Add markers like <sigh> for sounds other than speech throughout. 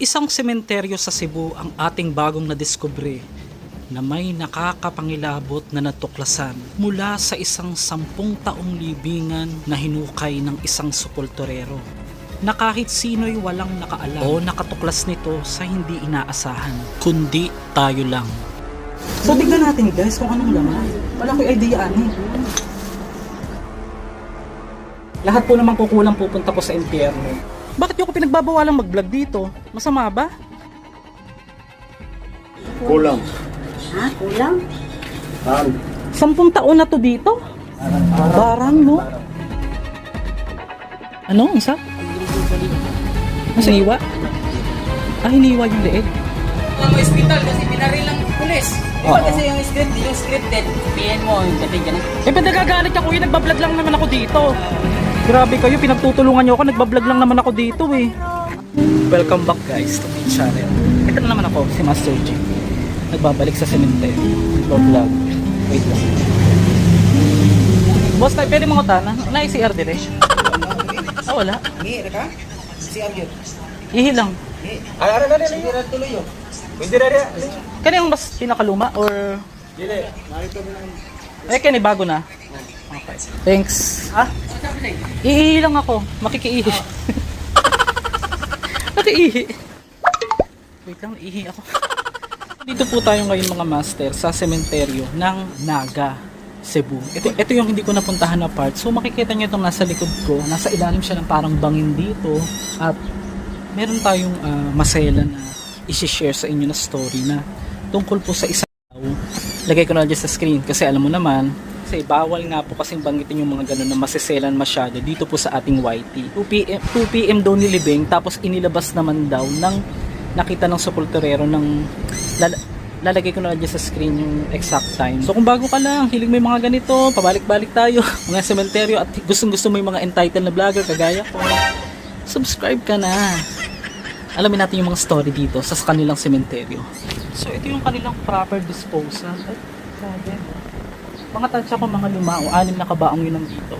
Isang sementeryo sa Cebu ang ating bagong nadiskubre na may nakakapangilabot na natuklasan mula sa isang sampung taong libingan na hinukay ng isang supultorero na kahit sino'y walang nakaalam o nakatuklas nito sa hindi inaasahan, kundi tayo lang. So tignan natin guys kung anong laman. Wala ko idea ani. Lahat po naman kukulang pupunta ko sa impyerno. Bakit yung ko pinagbabawalang mag-vlog dito? Masama ba? Kulang. Ha? Kulang? Tan. Sampung taon na to dito? Barang, no? Ano? Ang sa? Nasa iwa? Ah, hiniwa yung leeg. Ang hospital kasi pinaril lang pulis. Di ba kasi yung script, yung scripted, sabihin mo, yung sabihin ka na. Eh, ba't nagagalit ka kuya? Nagbablog lang naman ako dito. Grabe kayo, pinagtutulungan nyo ako. Nagbablog lang naman ako dito eh. Welcome back guys to my channel. Ito na naman ako, si Master G. Nagbabalik sa sementeryo. Nagbablog. Wait lang. Boss, tayo, pwede mga utana? Na CR dire? Ah, wala. Ni, ka? Si Abyo. Ihi lang. Ay, ara na rin. Hindi na tuloy yun. Pwede na rin. Kani yung mas pinakaluma or Dili. eh kani bago na? Okay. Thanks. Ha? Iihi lang ako. Makikiihi. <laughs> Makiihi. Wait lang, iihi ako. Dito po tayo ngayon mga master sa sementeryo ng Naga, Cebu. Ito, ito yung hindi ko napuntahan na part. So makikita nyo itong nasa likod ko. Nasa ilalim siya ng parang bangin dito. At meron tayong ah, masela na isi-share sa inyo na story na tungkol po sa isang tao. Lagay ko na dyan sa screen kasi alam mo naman, kasi bawal nga po kasing banggitin yung mga ganun na masiselan masyado dito po sa ating YT. 2 p.m. 2 p.m. daw nilibing tapos inilabas naman daw ng nakita ng sepulturero ng lala- lalagay ko na dyan sa screen yung exact time. So kung bago ka lang, hilig mo yung mga ganito, pabalik-balik tayo, <laughs> mga sementeryo at gustong gusto mo yung mga entitled na vlogger kagaya ko, subscribe ka na. Alamin natin yung mga story dito sa kanilang sementeryo. So ito yung kanilang proper disposal. Ay, grabe. Mga tansya ko mga lima o anim na kabaong yun nandito.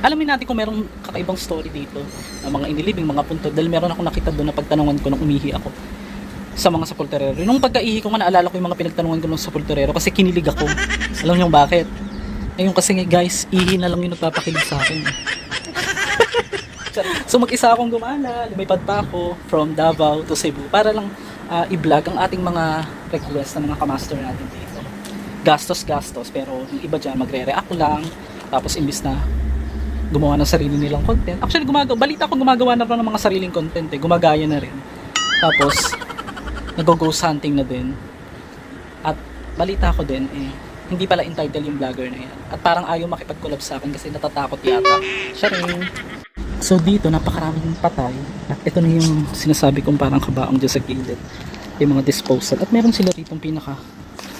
Alamin natin kung merong kakaibang story dito ng mga inilibing, mga puntod. Dahil meron ako nakita doon na pagtanungan ko nung umihi ako sa mga sepulturero. Nung pagkaihi ko nga naalala ko yung mga pinagtanungan ko ng sepulturero kasi kinilig ako. Alam niyo bakit? Ngayon kasi nga, guys, ihi na lang yung nagpapakilig sa akin. <laughs> so mag-isa akong gumala, lumipad pa ako from Davao to Cebu para lang ah, i-vlog ang ating mga request ng mga kamaster natin dito. Gastos-gastos pero yung iba dyan magre-react lang tapos imbis na gumawa ng sarili nilang content. Actually, gumagawa, balita ko gumagawa na rin ng mga sariling content eh. Gumagaya na rin. Tapos, nag-ghost hunting na din. At balita ko din eh, hindi pala entitled yung vlogger na yan. At parang ayaw makipag-collab sa akin kasi natatakot yata. Siya rin. So dito, napakaraming patay. At ito na yung sinasabi kong parang kabaong dyan sa gilid. Yung mga disposal. At meron sila rito pinaka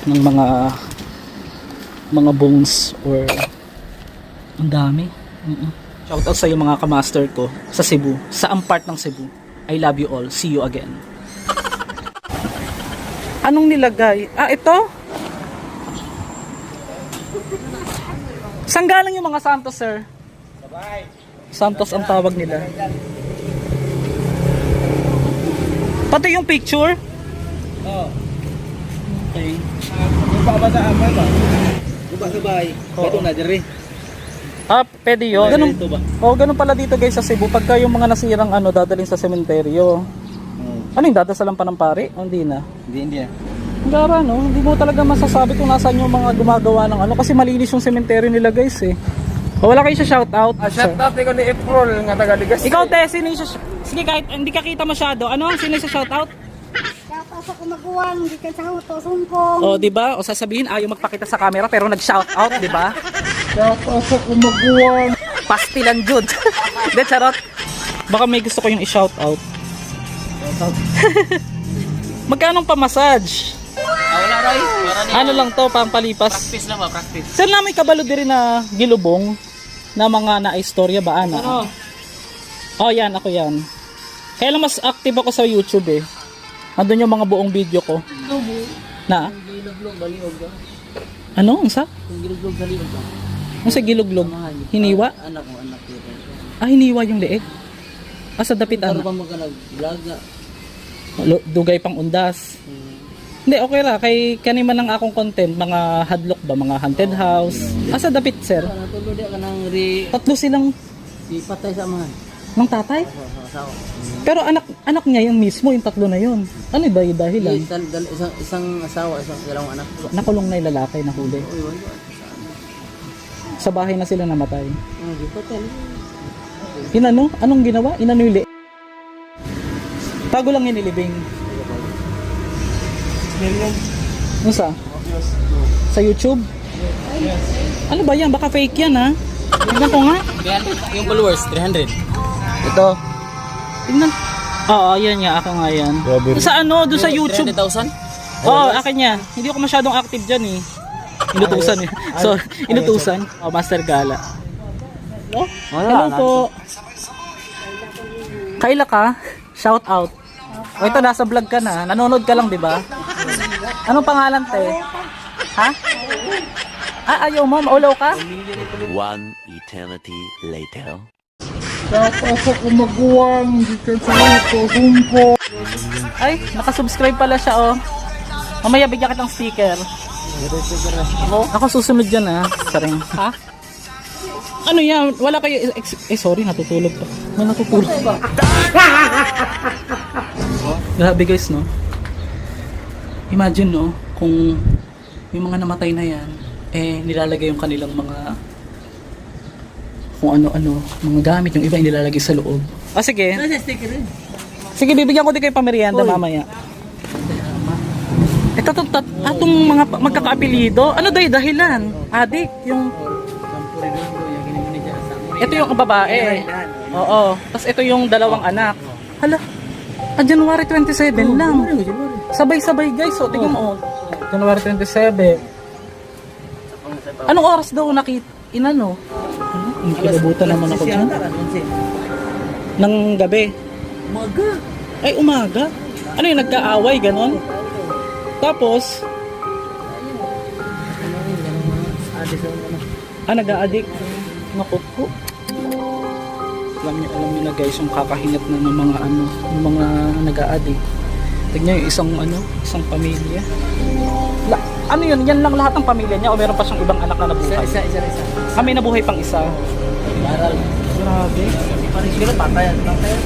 ng mga mga bones or ang dami. Mm-mm. Shout out sa iyo mga kamaster ko sa Cebu. Sa ang part ng Cebu. I love you all. See you again. Anong nilagay? Ah, ito? Saan galing yung mga santos, sir? Santos ang tawag nila. Pati yung picture? Oo. Okay. Yung pa ba sa amin ba? Yung ba sa bahay? Oo. Ito na diri. Ah, pwede yun. Ganun, Ito ba? oh, ganun pala dito guys sa Cebu. Pagka yung mga nasirang ano, dadalhin sa sementeryo. Oo. Ano yung dadasalan pa ng pare? O, hindi na. Hindi, hindi ah. Ang gara, no? Hindi mo talaga masasabi kung nasaan yung mga gumagawa ng ano. Kasi malinis yung sementeryo nila guys eh. O, wala kayo sa shoutout. Ah, shout out ko ni April nga taga Ligas. Ikaw, te, sino yung sa... Sige, kahit hindi ka kita masyado. Ano? Sino yung sa shoutout? Tapos ako maguwang, di ka sa huto, sumpong. O, di ba? O sasabihin, ayaw magpakita sa camera pero nag-shoutout, di ba? Tapos ako maguwang. Pastilan jud. Hindi, <laughs> charot. Baka may gusto ko yung i-shoutout. <laughs> Magkano pa massage? Ah, wala rin. Ano lang to, pampalipas. Practice lang ba, practice. Sir na may kabalo din na gilubong na mga naistorya ba ana? Ano? Oh, yan ako yan. Kaya lang mas active ako sa YouTube eh. Andun yung mga buong video ko. Na? Ano? Ang sa? Ang sa giluglog? Hiniwa? Anak mo, anak ko. Ah, hiniwa yung leeg? Ah, sa dapit Ano ano? ba Dugay pang undas. Hindi, okay ra. Kay kanima lang akong content, mga hadlock ba, mga haunted house. Asa dapit, sir? Natulo di ka nang ri... Tatlo silang Ipatay sa mga. ng tatay. Pero anak anak niya yung mismo, yung tatlo na yun. Ano ba yung dahilan? Dal, dal, isang, isang asawa, isang dalawang anak. Nakulong na yung lalaki na huli. Uy, wala. Sa bahay na sila namatay. Ah, di. Inano? Anong ginawa? Inano yung li- Tago lang yung nilibing. Ano sa? Sa YouTube? Ano ba yan? Baka fake yan ha? Tingnan ko nga. Yung followers, 300. Ito. Tingnan. Oo, yan nga. Ako nga yan. Sa ano? Doon sa YouTube. 300,000? Oo, akin niya. Hindi ako masyadong active dyan eh. Inutusan eh. So, inutusan. Oh, Master Gala. Hello po. Kaila ka? Shout out. O ito, nasa vlog ka na. Nanonood ka lang, di ba? Anong pangalan, te? Ha? Ah, ayaw mo? Maulaw ka? One eternity later. Ay, nakasubscribe pala siya, oh. Mamaya bigyan kitang sticker. Ako? Ako susunod dyan, ah. Saring. Ha? Ano yan? Wala kayo... ex- Eh, sorry, natutulog pa. May natutulog pa. <laughs> Grabe guys, no? Imagine, no? Kung yung mga namatay na yan, eh, nilalagay yung kanilang mga kung ano-ano, mga gamit, yung iba inilalagay sa loob. Ah, sige. Nasa sticker rin. Sige, bibigyan ko din kayo pamerienda mamaya. Ito, ito, ito, atong mga magkakaapelido. Ano dahi dahilan? Adik, yung... Ito yung babae. Oo. Tapos ito yung dalawang anak. Hala, ah, January 27 lang. Sabay-sabay guys, so tingnan mo. oh. January 27. Anong oras daw nakit inano? Ang kilabutan naman ako dyan. Ng gabi. Maga. Ay, umaga? Ano yung nagkaaway, ganon? Tapos, ah, nag-a-addict. Naku po. Alam niyo, alam niyo na guys, yung kakahinat na ng mga ano, ng mga nag-a-addict. Tignan yung isang ano, isang pamilya. La, ano yun, yan lang lahat ng pamilya niya o meron pa siyang ibang anak na Isa, nabuhay? isa, isa, isa. Kami nabuhay pang isa. Aral. Grabe. Siguro, patayan. Patayan.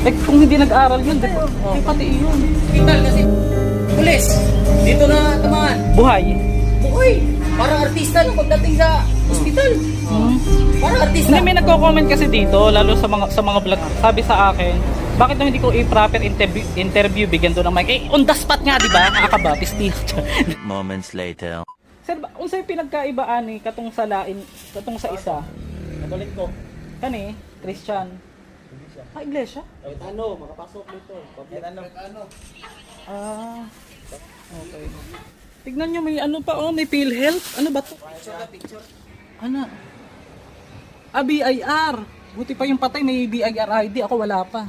Eh, kung hindi nag-aral yun, di ba? Eh, pati yun. Hospital kasi. Pulis. Dito na tamaan. Buhay. Uy, parang artista no pagdating sa ospital. Hmm. Parang artista. Hindi, may nagko-comment kasi dito, lalo sa mga sa mga vlog, sabi sa akin, bakit daw hindi ko i-proper interview, interview bigyan doon ng mic? Eh, on the spot nga, di ba? Nakakaba, pisti. Moments later. Sir, unsay pinagkaibaan ni katong sa lain, katong sa isa? Katolik ko. Kani, Christian. Ah, iglesia? Kahit ano, makapasok dito. Kahit ano. Ah, okay. Tignan nyo, may ano pa, oh, may PhilHealth. Ano ba to? Ano? Ah, BIR. Buti pa yung patay, may BIR ID. Ako wala pa.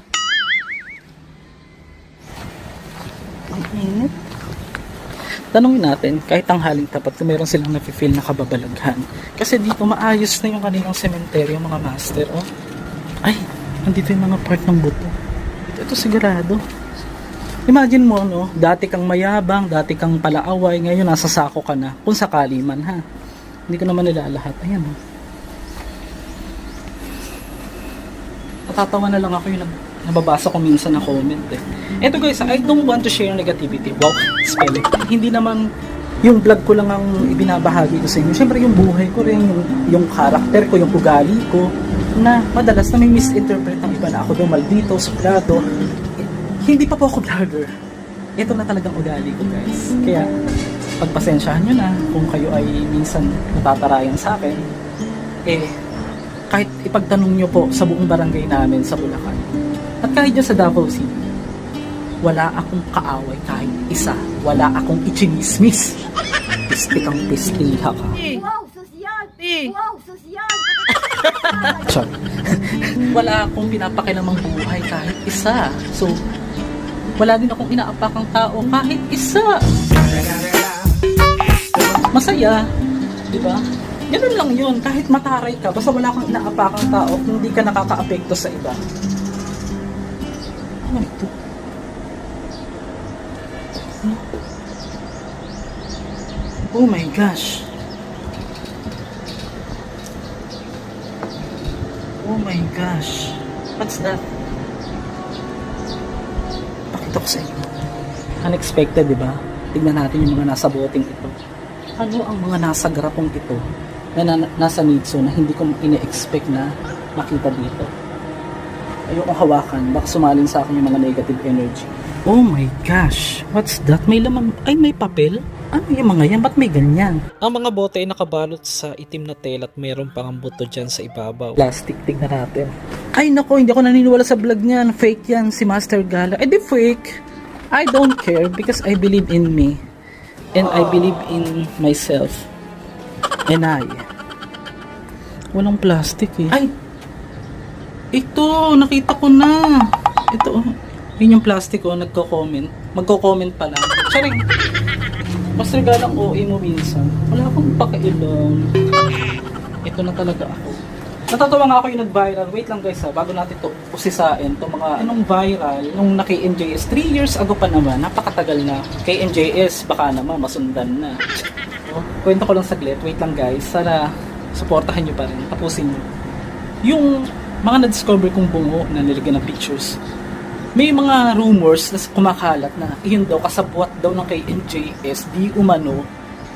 Ang init. Tanungin natin, kahit tanghaling tapat, kung meron silang nafe-feel na kababalaghan. Kasi dito maayos na yung kanilang sementeryo, mga master. Oh. Ay, andito yung mga part ng buto. Ito, ito sigurado. Imagine mo, no, dati kang mayabang, dati kang palaaway, ngayon nasa sako ka na. Kung sakali man, ha. Hindi ko naman nila lahat. Ayan, oh. Natatawa na lang ako yung nag, nababasa ko minsan na comment, eh. Eto guys, I don't want to share negativity. Wow, spelling. Hindi naman yung vlog ko lang ang ibinabahagi ko sa inyo. Siyempre yung buhay ko rin, yung, yung karakter ko, yung ugali ko, na madalas na may misinterpret ng iba na ako daw maldito, suplado, hindi pa po ako vlogger. Ito na talagang ugali ko guys. Kaya pagpasensyahan nyo na kung kayo ay minsan natatarayan sa akin. Eh, kahit ipagtanong nyo po sa buong barangay namin sa Bulacan. At kahit dyan sa Davao City, wala akong kaaway kahit isa. Wala akong ichinismis. Pisti kang pistiha ka. Wow, sosyal! Wow, sosyal! <laughs> Char. wala akong pinapakilamang buhay kahit isa. So, wala din akong inaapakang tao kahit isa. Masaya, di ba? Ganun lang yun. Kahit mataray ka, basta wala kang inaapakang tao, hindi ka nakaka-apekto sa iba. Ano ito? Oh my gosh. Oh my gosh. What's that? Pakita ko sa inyo. Unexpected, di ba? Tignan natin yung mga nasa boteng ito. Ano ang mga nasa grapong ito na, na nasa Nitso na hindi ko ine-expect na makita dito? Ayokong hawakan, baka sumalin sa akin yung mga negative energy. Oh my gosh, what's that? May laman, ay may papel? Ano yung mga yan? Ba't may ganyan? Ang mga bote ay nakabalot sa itim na tela at mayroon pang buto dyan sa ibabaw. Plastic, tignan natin. Ay nako, hindi ako naniniwala sa vlog niyan. Fake yan, si Master Gala. Eh di fake. I don't care because I believe in me. And I believe in myself. And I. Walang plastic eh. Ay! Ito, nakita ko na. Ito, oh. yun yung plastic oh, nagko-comment. Magko-comment pa lang. Charing! Mas regalang OA mo minsan. Wala akong pakialam. Ito na talaga ako. Natatawa nga ako yung nag-viral. Wait lang guys ha, bago natin to usisain, to mga anong viral, nung na NJS, 3 years ago pa naman, napakatagal na. Kay NJS, baka naman, masundan na. Oh, <laughs> kwento ko lang saglit, wait lang guys, sana supportahan nyo pa rin, tapusin nyo. Yung mga na-discover kong bungo na nilagyan ng pictures, may mga rumors na kumakalat na iyon daw kasabwat daw ng kay NJS di umano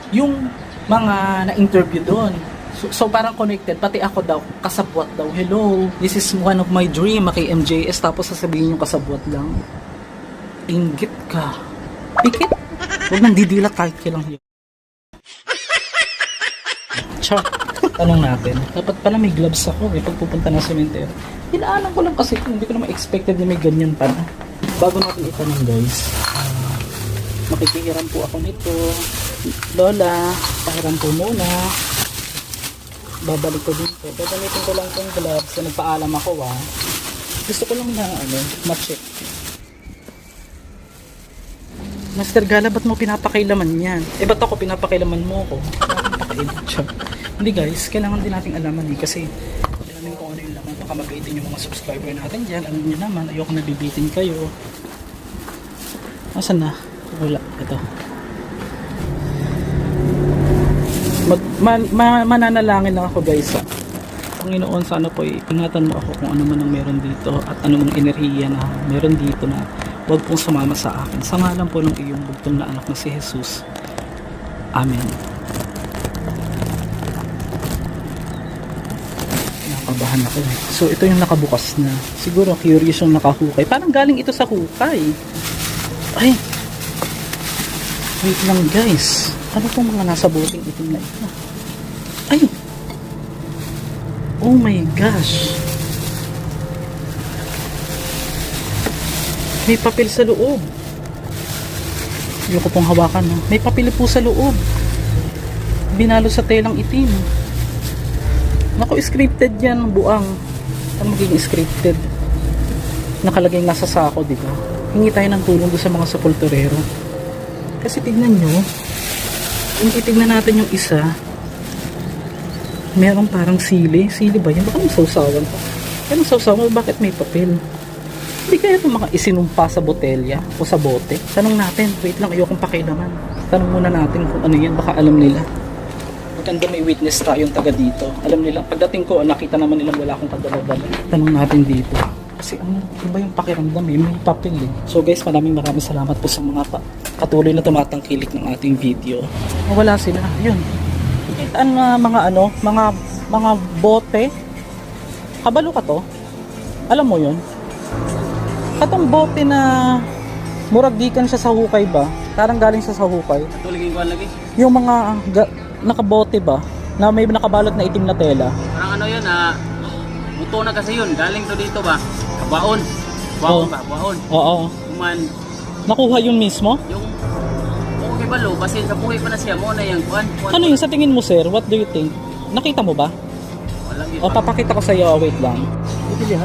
yung mga na-interview doon. So, so parang connected, pati ako daw, kasabwat daw. Hello, this is one of my dream kay MJS tapos sasabihin yung kasabwat lang. Inggit ka. Pikit? Huwag nang didilat kahit kailang yun. Char. Tanong natin. Dapat pala may gloves ako eh pag pupunta ng cemetery. Hinaanan ko lang kasi hindi ko naman expected na may ganyan pa na. Bago natin itanong guys, ah, makikihiram po ako nito. Lola, pahiram po muna. Babalik ko din po. Gagamitin ko lang tong gloves na nagpaalam ako ah. Gusto ko lang na ano, ma-check. Master Gala, ba't mo pinapakailaman yan? Eh, ba't ako pinapakailaman mo ko? Siya. Hindi guys, kailangan din nating alaman eh. Kasi, alamin kung ano yung laman. Baka magkaitin yung mga subscriber natin dyan. Alam nyo naman, ayoko nabibitin kayo. Asan na? Wala. Ito. Mag, man, ma, mananalangin lang ako guys. ah. Panginoon, sana po eh, ingatan mo ako kung ano man ang meron dito at ano mang enerhiya na meron dito na huwag pong sumama sa akin. Sa ngalan po ng iyong bugtong na anak na si Jesus. Amen. Nakabahan ako eh. So ito yung nakabukas na. Siguro curious yung nakahukay. Parang galing ito sa hukay. Ay! Wait lang guys. Ano pong mga nasa boting itim na ito? Ay! Oh my gosh! May papel sa loob. Ayoko pong hawakan. No? May papel po sa loob. Binalo sa telang itim. Naku, scripted yan, buang. Ano magiging scripted? Nakalagay nga sa sako, di ba? Hingi tayo ng tulong doon sa mga sepulturero. Kasi tignan nyo, kung titignan natin yung isa, meron parang sili. Sili ba yun? Baka may sausawan pa. Kaya may sausawan, bakit may papel? Hindi kaya itong mga isinumpa sa botelya o sa bote? Tanong natin. Wait lang, ayokong pakilaman. Tanong muna natin kung ano yan. Baka alam nila. Maganda may witness tayong taga dito. Alam nila, pagdating ko, nakita naman nilang wala akong kadala-dala. Tanong natin dito. Kasi ano, iba yung pakiramdam eh. May papel eh. So guys, maraming maraming salamat po sa mga pa patuloy na tumatangkilik ng ating video. Wala sila. Yun. Ang uh, mga ano, mga mga bote. Kabalo ka to? Alam mo yun? Katong bote na murag gikan siya sa hukay ba? Parang galing siya sa hukay. Tuligin ko lagi. Yung mga ga, nakabote ba? Na may nakabalot na itim na tela. Parang ano yun, ah, buto na kasi yun. Galing to dito ba? Baon. Baon Oo. ba? Baon. Oo. Kuman, Nakuha yun mismo? yung kung kibalo, basin sa buhay pa na siya mo na yung kuan. kuan Ano yun sa tingin mo sir? What do you think? Nakita mo ba? Wala yun. O papakita ko sa iyo. Wait lang.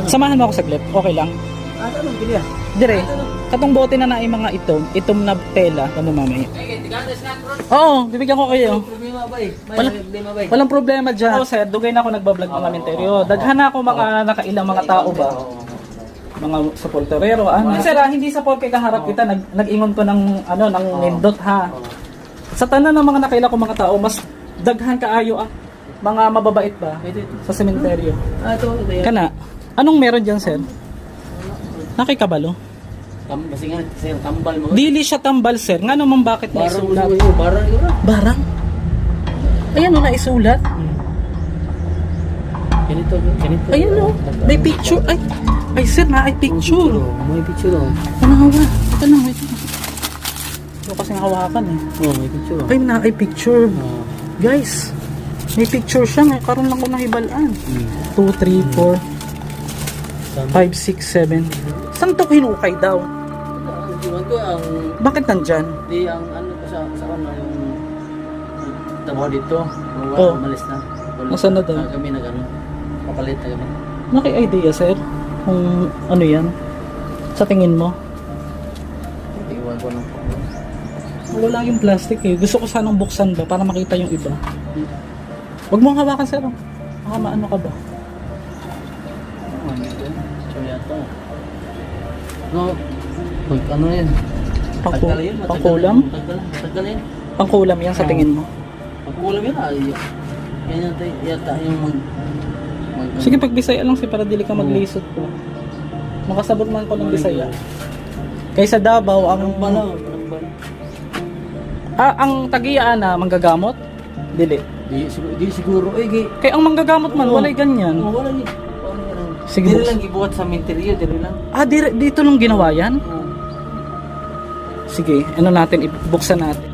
Samahan mo ako saglit. Okay lang. Ano ah? Dire. Katong bote na na mga itom, itom na tela. Ano mamaya? Ay, tigadas na, bro. Oo, bibigyan ko kayo. Problema ba eh? May Wala- problema ba eh? Walang problema dyan. Oo sir, dugay na ako nagbablog ng cemetery. Daghan na ako mga nakailang mga tao ba? mga supporterero. Ano? Sir, ah, hindi sa porke kaharap kita, nag, nag-ingon ko ng, ano, ng nindot ha. Sa tanan ng mga nakaila ko mga tao, mas daghan kaayo ah. Mga mababait ba? Sa sementeryo. Ah, ito, ito yan. Kana, anong meron dyan, sir? Nakikabalo? Tam, kasi nga, sir, tambal mo. Dili siya tambal, sir. Nga naman bakit may Barang sulat? mo yun, barang yun ah. Barang? Ayan o, naisulat. Ganito, ganito. Ayan o, may picture. Ay, ay sir, na ay picture. Oh, may picture oh. Ano hawa? Ito na, wait lang. Ito kasi hawakan eh. Oh, may picture oh. Ay, na ay picture. Oh. Guys, may picture siya. May karoon lang ko nahibalaan. Hmm. 2, 3, 4, 5, 6, 7. Saan to hinukay daw? Ang iwan ko ang Bakit nandyan? di ang ano ko sa sa ano yung trabaho dito. Wala, Oh. umalis na. Wala. Nasaan na daw? Ah, kami nag ano. Papalit na kami. Naki-idea, sir? Kung ano yan? Sa tingin mo? Iwan ko ng Wala yung plastic eh. Gusto ko sanang buksan ba para makita yung iba. Huwag mong hawakan, sir. oh. Baka maano ka ba? No, pag ano yun? Pangku- Tagal yun, matagal pangkulam? na- Tagal, tagal yun. Pangkulam yan sa tingin mo. Pangkulam yun ah. y- Yan yata, yata yung mag... mag Sige, pag Bisaya lang si para dili ka maglisod ko. Makasabot man ko ng Bisaya. Kaysa Davao, ang Anong bala? Anong bala? Ah, ang tagiya na manggagamot? Dili. Di, siguro, di siguro. Eh, gi. Kaya ang manggagamot man, Oo. walay ganyan. Oh, wala ni. Sige, Dili lang ibuhat sa minteryo, dili lang. Ah, di, dito lang ginawa yan? Oh. Sige, ano natin, ibuksan natin.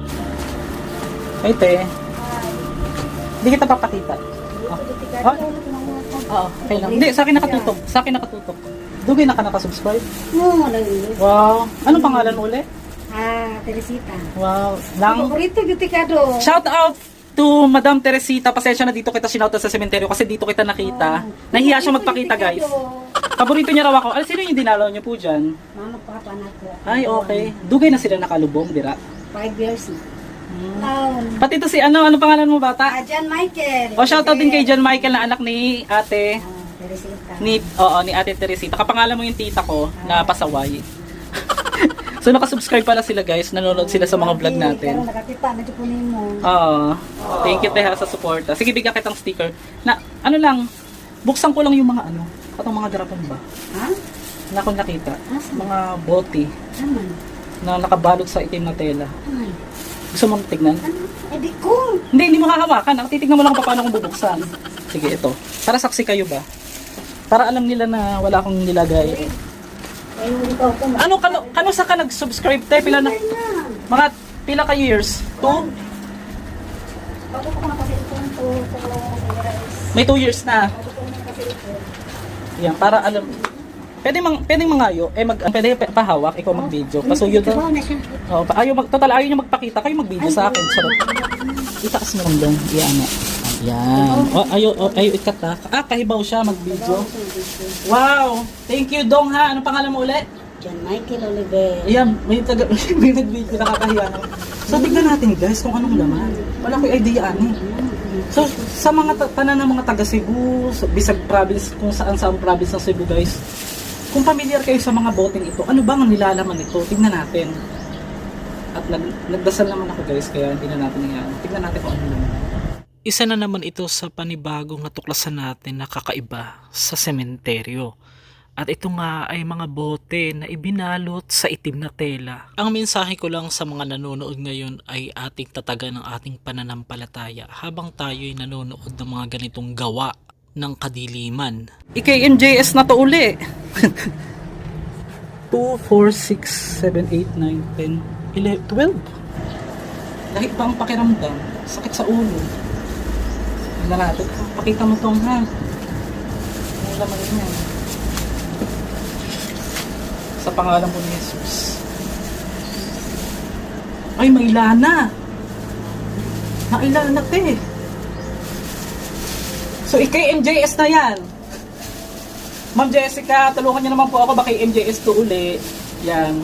Ay, te. Hindi kita papakita. Ah. Ah, Oo, okay lang. Hindi, sa akin nakatutok. Sa akin nakatutok. Dugay na ka nakasubscribe. No, lagi. Wow. Anong pangalan uli? Ah, Teresita. Wow. Lang. Paborito gitu ka do. Shout out to Madam Teresita. Pasensya na dito kita sinautan sa sementeryo kasi dito kita nakita. Nahiya siya magpakita, guys. Paborito niya raw ako. Ano sino yung dinalaw niyo po dyan? Mama, papa na ko. Ay, okay. Dugay na sila nakalubong, dira. Five years na. Taon. Pati to si ano, ano pangalan mo bata? Ah, John Michael. O shout out din kay John Michael na anak ni ate Ah, Teresita. ni oo ni Ate Teresita. Kapangalan mo yung tita ko na pasaway. <laughs> so nakasubscribe pala sila guys, nanonood sila sa mga vlog natin. nakakita na dito mo. Oo. Thank you Teha sa support. Sige, bigyan kitang sticker. Na ano lang, buksan ko lang yung mga ano, patong mga garapon ba? Ha? Na ako nakita. Asan? Mga bote Aman. na nakabalot sa itim na tela. Aman. Gusto mo tignan? Ano? Eh, di ko. Hindi, hindi mo hahawakan. Titignan mo lang kung paano kung bubuksan. Sige, ito. Para saksi kayo ba? Para alam nila na wala akong nilagay. Ay, hindi ko ako. Ano, kano, kano sa ka nag-subscribe tayo? Pila na? Mga pila ka years? Two? Ako ko kasi itong to. May two years na. Yan, para alam. Pwede mang pwedeng mangayo, eh mag pwede pa- pahawak, ikaw mag-video. Pasuyo daw. Ikaw na siya. Oh, ayaw mag total ayaw niyo magpakita, kayo mag-video sa akin. Sarap. Itaas mo lang dong. Yan. Yan. Oh, ayaw, oh, ayaw ikat ha. Ah, kahibaw siya mag-video. Wow! Thank you, Dong ha. Anong pangalan mo ulit? John Michael Oliver. Ayan, may taga <laughs> may nag-video nakakahiya naman. So tignan natin guys kung anong laman. Wala ko idea ani. So sa mga ta- tanan ng mga taga Cebu, sa Bisag province, kung saan saan province ng Cebu guys. Kung familiar kayo sa mga boteng ito, ano bang ang nilalaman nito? Tignan natin. At nag, nagdasal naman ako guys, kaya hindi na natin yan. Tignan natin kung ano laman. Isa na naman ito sa panibagong natuklasan natin na kakaiba sa sementeryo. At ito nga ay mga bote na ibinalot sa itim na tela. Ang mensahe ko lang sa mga nanonood ngayon ay ating tatagan ng ating pananampalataya habang tayo'y nanonood ng mga ganitong gawa ng kadiliman. IKMJS na to uli. 2, 4, 6, 7, 8, 9, 10, 11, 12. Dahil ba ang pakiramdam? Sakit sa ulo. Natin. Pakita mo tong ha. Ang laman niya. Sa pangalan po ni Jesus. Ay, may lana. Nailana te. So, ikay MJS na yan. Ma'am Jessica, tulungan niyo naman po ako baka MJS to uli. Yan.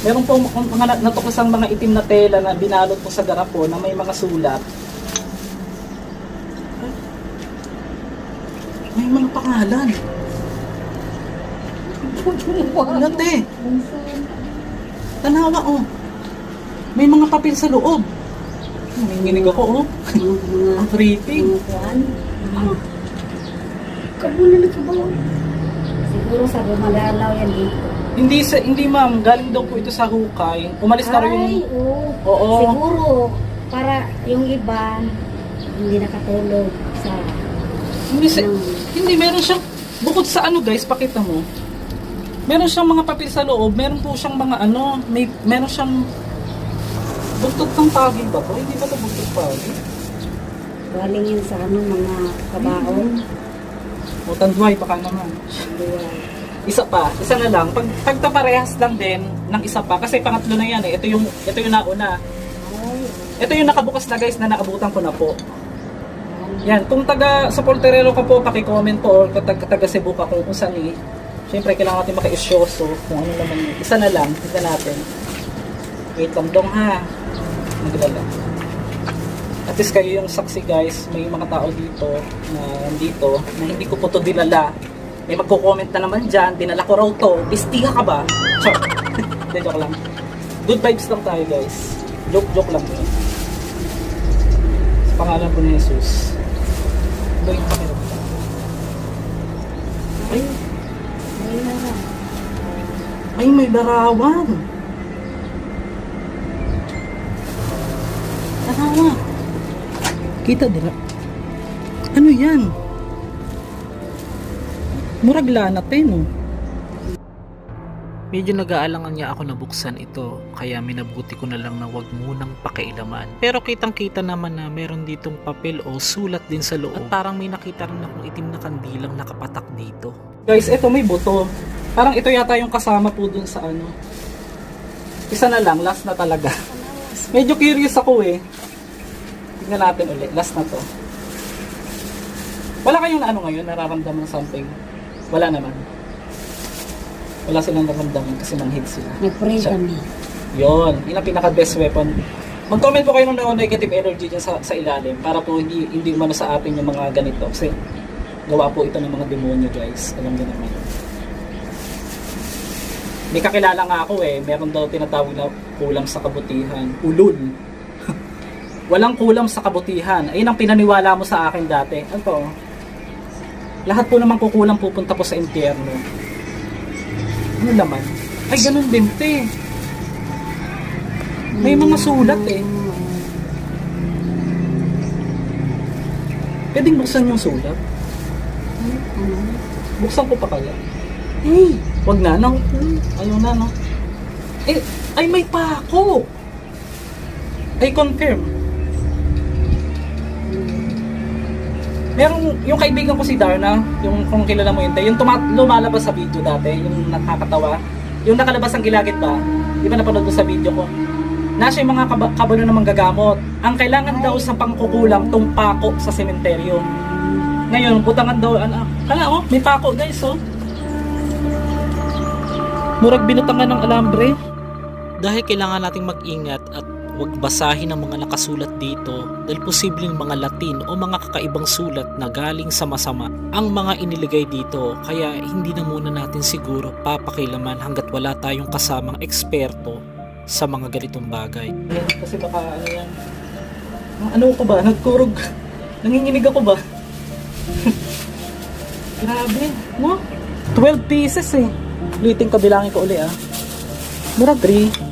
Meron po mga nat- natuklasang mga itim na tela na binalot po sa garapo na may mga sulat. May mga pangalan. Ano te? Tanawa oh. May mga papel sa loob. Nanginginig ako oh. Ang creepy. Kabulan na kabulan. Siguro sa gumagalaw yan dito. Hindi sa hindi ma'am, galing daw po ito sa hukay. Umalis na rin Ay, yung oo. Oo. Siguro, para yung iba, hindi nakatulog. Hindi, sa, hindi meron siyang bukod sa ano guys, pakita mo. Meron siyang mga papel sa loob, meron po siyang mga ano, may meron siyang buntot ng pagi ba to? Hindi ba ito buntot pagi? Galing yun sa ano, mga kabaon. O tanduay baka naman. Isa pa, isa na lang. Pag pagtaparehas lang din ng isa pa kasi pangatlo na yan eh. Ito yung ito yung nauna. Ito yung nakabukas na guys na naabutan ko na po. Yan, kung taga sa Porterelo ka po, paki-comment po or taga, taga Cebu ka kung saan eh. Siyempre, kailangan natin maka-isyoso kung ano naman yun. Isa na lang, tignan natin. Wait lang dong ha. Naglala. At least kayo yung saksi guys, may mga tao dito na nandito na hindi ko po to dinala. May magko-comment na naman dyan, dinala ko raw to, pistiha ka ba? Hindi, <laughs> joke lang. Good vibes lang tayo guys. Joke, joke lang yun. Sa pangalan po ni Jesus. Ano yung pakiramdam? Ay, ay may larawan. Larawan. Kita dira. Ano yan? Murag lanat eh, no? Medyo nag-aalangan niya ako na buksan ito, kaya minabuti ko na lang na wag munang pakialaman. Pero kitang kita naman na meron ditong papel o sulat din sa loob. At parang may nakita rin akong itim na kandilang nakapatak dito. Guys, ito may buto. Parang ito yata yung kasama po dun sa ano. Isa na lang, last na talaga. <laughs> Medyo curious ako eh. Tingnan natin ulit, last na to. Wala kayong ano ngayon, nararamdaman something? Wala naman. Wala silang nararamdaman kasi manhid sila. Nag-pray Siya- kami. Yon, yun ang pinaka best weapon. Mag-comment po kayo ng no- negative energy dyan sa, sa ilalim para po hindi hindi umano sa atin yung mga ganito kasi gawa po ito ng mga demonyo guys. Alam niyo naman. May kakilala nga ako eh, meron daw tinatawag na kulang sa kabutihan. Ulul. <laughs> Walang kulang sa kabutihan. Ayun ang pinaniwala mo sa akin dati. Ano to? Lahat po naman kukulang pupunta po sa impyerno. Ano naman? Ay, ganun din, te. May mga sulat eh. Pwedeng buksan yung sulat. Buksan ko pa kaya. Hey, wag na, no? Ayaw na, no? Eh, ay may pako! I confirm. Merong, yung kaibigan ko si Darna, yung kung kilala mo yun, yung tuma- lumalabas sa video dati, yung nakakatawa, yung nakalabas ang gilagid ba, di ba napanood mo sa video ko? Nasa yung mga kaba- kabalo na manggagamot. Ang kailangan daw sa pangkukulang tong pako sa sementeryo. Ngayon, butangan daw, ano, kala oh, may pako guys, oh. Murag binutangan ng alambre. Dahil kailangan nating mag-ingat at huwag basahin ang mga nakasulat dito dahil posibleng mga Latin o mga kakaibang sulat na galing sa masama ang mga iniligay dito kaya hindi na muna natin siguro papakilaman hanggat wala tayong kasamang eksperto sa mga ganitong bagay. Kasi baka ano yan, ano ko ba, nagkurog, nanginginig ako ba? <laughs> Grabe, no? 12 pieces eh. Ulitin ko, bilangin ko uli ah. Mura 3,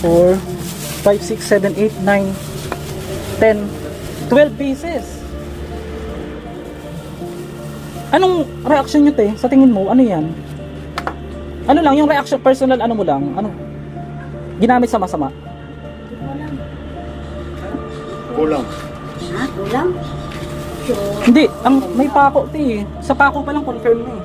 4, 5, 6, 7, 8, 9, 10, 12 pieces. Anong reaction nyo te? Sa tingin mo, ano yan? Ano lang, yung reaction, personal ano mo lang? Ano? Ginamit sa masama? Kulang. Ha? Kulang? So, Hindi, ang may pako te. Sa pako pa lang confirm na eh.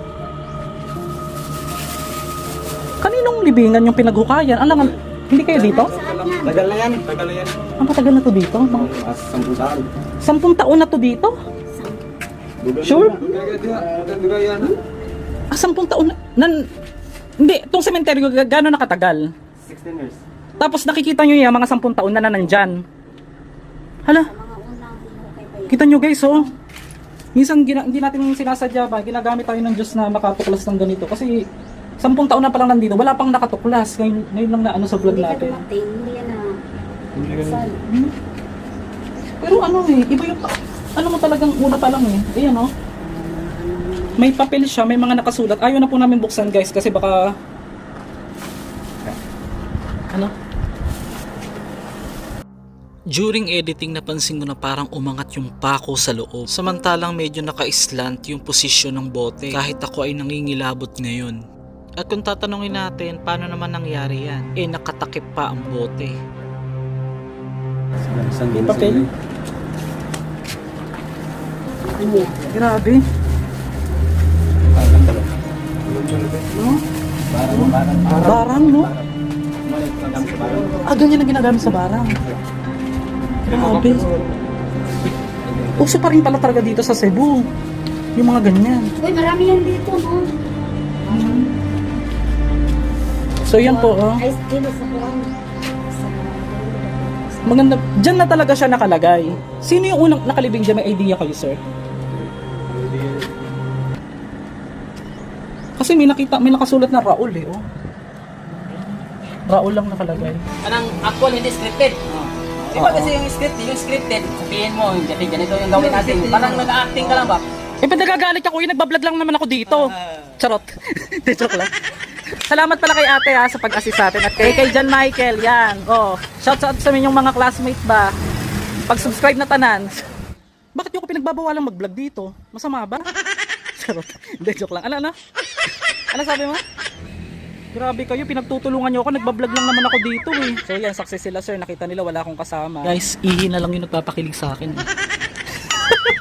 Kaninong libingan yung pinaghukayan? Alam nga, hindi kayo dito? yan? Tagal na yan. Tagal na yan. Ang katagal na to dito? Mga Mas sampung taon. sampung taon na to dito? Sure? Yan. Ah, sampung taon na? Nan, hindi, itong sementeryo, ga- gano'n nakatagal? 16 years. Tapos nakikita nyo yung mga sampung taon na na nandyan. Hala, Mga unang pinukay pa yun. kita nyo guys, oh. minsan gina, hindi natin sinasadya ba, ginagamit tayo ng Diyos na makatuklas ng ganito. Kasi, sampung taon na pa lang nandito, wala pang nakatuklass. Ngayon, ngayon lang na ano sa vlog Hindi ka natin. dumating, hindi yan na. Saan? Hmm? Pero ano eh, iba yung, ano mo talagang una pa lang eh. Ayan oh. May papel siya, may mga nakasulat. Ayaw na po namin buksan guys kasi baka... Ano? During editing, napansin ko na parang umangat yung pako sa loob. Samantalang medyo naka-slant yung posisyon ng bote kahit ako ay nangingilabot ngayon. At kung tatanungin natin, paano naman nangyari yan? Eh, nakatakip pa ang bote. Papel? Ano yan? Grabe. No? Barang, no? Ah, ganyan ang ginagamit sa barang. Grabe. Uso pa rin pala talaga dito sa Cebu. Yung mga ganyan. Uy, marami yan dito, no? So yan po, oh. Ay, dito sa. Sa... Maganda. Diyan na talaga siya nakalagay. Sino yung unang nakalibing dyan? May idea kayo, sir? Kasi may nakita, may nakasulat na Raul eh, oh. Raul lang nakalagay. Anang actual hindi scripted. Di ba kasi yung script, yung scripted, sabihin mo, yung ganito, ganito yung gawin natin. Parang nag-acting ka lang ba? Eh, ba't nagagalit ako? Eh, nagbablog lang naman ako dito. Charot. <laughs> Di, joke lang. Salamat pala kay ate ha, sa pag-assist sa atin. At kay, kay John Michael, yan. Oh, shout out sa inyong mga classmate ba? Pag-subscribe na tanan. <laughs> Bakit yung ko pinagbabawalang mag-vlog dito? Masama ba? <laughs> Charot. Hindi, joke lang. Ano, ano? Ano sabi mo? Grabe kayo, pinagtutulungan niyo ako. Nagbablog lang naman ako dito eh. So yan, success sila sir. Nakita nila wala akong kasama. Guys, ihi na lang yung nagpapakilig sa akin. eh. <laughs>